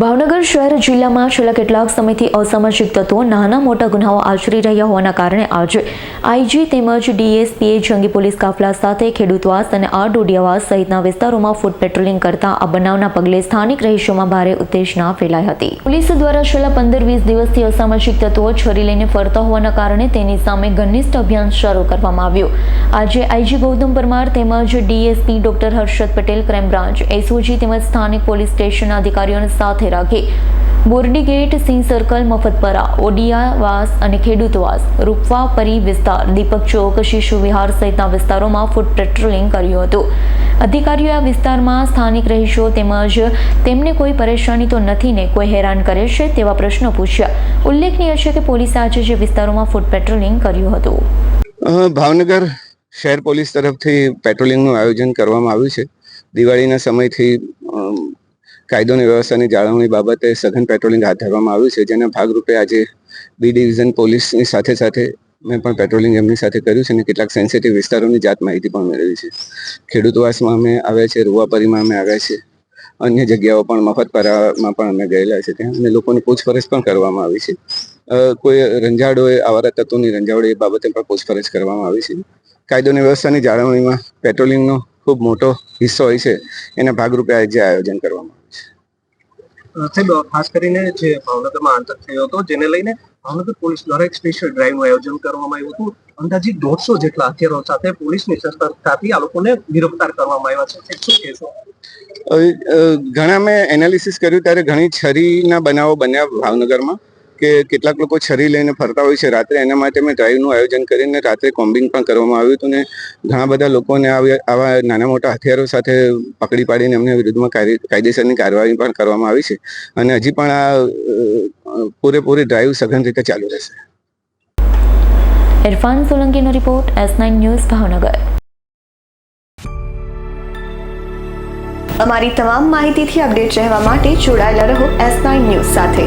ભાવનગર શહેર જિલ્લામાં છેલ્લા કેટલાક સમયથી અસામાજિક તત્વો નાના મોટા ગુનાઓ આચરી રહ્યા હોવાના કારણે આજે આઈજી તેમજ ડીએસપીએ જંગી પોલીસ કાફલા સાથે ખેડૂતવાસ અને આ ડોડિયાવાસ સહિતના વિસ્તારોમાં ફૂટ પેટ્રોલિંગ કરતા આ બનાવના પગલે સ્થાનિક રહીશોમાં ભારે ઉત્તેજના ફેલાઈ હતી. પોલીસ દ્વારા છેલ્લા પંદર વીસ દિવસથી અસામાજિક તત્વો છરી લઈને ફરતા હોવાના કારણે તેની સામે ઘનિષ્ઠ અભિયાન શરૂ કરવામાં આવ્યું. આજે આઈજી ગૌતમ પરમાર તેમજ DSP doctor Harshad Patel crime branch, SOG તેમજ સ્થાનિક પોલીસ સ્ટેશનના અધિકારીઓને સાથે રાખી બોરડી ગેટ સિંહ સર્કલ મફતપરા ઓડિયાવાસ અને ખેડૂતવાસ રૂપવાપરી વિસ્તાર, દીપક ચોક, શિશુ વિહાર સહિતના વિસ્તારોમાં ફૂટ પેટ્રોલિંગ કર્યું હતું. અધિકારીઓએ આ વિસ્તારમાં સ્થાનિક રહીશો તેમજ તેમને કોઈ પરેશાની તો નથી ને કોઈ હેરાન કરે છે તેવા પ્રશ્નો પૂછ્યા. ઉલ્લેખનીય છે કે પોલીસે આજે જે વિસ્તારોમાં ફૂટ પેટ્રોલિંગ કર્યું હતું. ભાવનગર શહેર પોલીસ તરફથી પેટ્રોલિંગનું આયોજન કરવામાં આવ્યું છે. દિવાળીના સમયથી કાયદો અને વ્યવસ્થાની જાળવણી બાબતે સઘન પેટ્રોલિંગ હાથ ધરવામાં આવ્યું છે. જેના ભાગરૂપે આજે બી ડિવિઝન પોલીસની સાથે સાથે મેં પણ પેટ્રોલિંગ એમની સાથે કર્યું છે અને કેટલાક સેન્સિટિવ વિસ્તારોની જાત માહિતી પણ મેળવી છે. ખેડૂતવાસમાં અમે આવ્યા છે રૂવાપરીમાં અમે આવ્યા છે અન્ય જગ્યાઓ પણ મફતપરામાં પણ અમે ગયેલા છે ત્યાં અને લોકોની પૂછપરછ પણ કરવામાં આવી છે. કોઈ રંજાડોએ આવારા તત્વોની રંજાડો એ બાબતે પણ પૂછપરછ કરવામાં આવી છે. કાયદો અને વ્યવસ્થાની જાળવણીમાં પેટ્રોલિંગનો ખૂબ મોટો હિસ્સો હોય છે એના ભાગરૂપે આજે આયોજન કરવામાં આવ્યું છે. સાહેબ ખાસ કરીને જે ભાવનગરમાં આતંક થયો હતો જેને લઈને ભાવનગર પોલીસ દ્વારા એક સ્પેશિયલ ડ્રાઈવનું આયોજન કરવામાં આવ્યું હતું. અંદાજિત દોઢસો જેટલા હથિયારો સાથે પોલીસની સતર્કતાથી આ લોકોને ગિરફતાર કરવામાં આવ્યા છે. શું કહેશો? ઘણા મેં એનાલિસિસ કર્યું ત્યારે ઘણી છરીના બનાવો બન્યા ભાવનગરમાં. કે કેટલાક લોકો છરી લઈને ફરતા હોય છે. રાત્રે એના માટે મેં ડ્રાઈવનું આયોજન કરીને રાત્રે કોમ્બિંગ પણ કરવામાં આવ્યું હતું ને ઘણા બધા લોકોને આવી- આવા નાના મોટા હથિયારો સાથે પકડી પાડીને એમને વિરુદ્ધમાં કાયદેસરની કાર્યવાહી પણ કરવામાં આવી છે અને હજી પણ આ પૂરેપૂરી ડ્રાઈવ સઘન રીતે ચાલુ રહેશે. Irfan સોલંકીનો report S nine news Bhavnagar. અમારી તમામ માહિતીથી અપડેટ રહેવા માટે જોડાયેલા રહો એસ નાઇન ન્યૂઝ સાથે.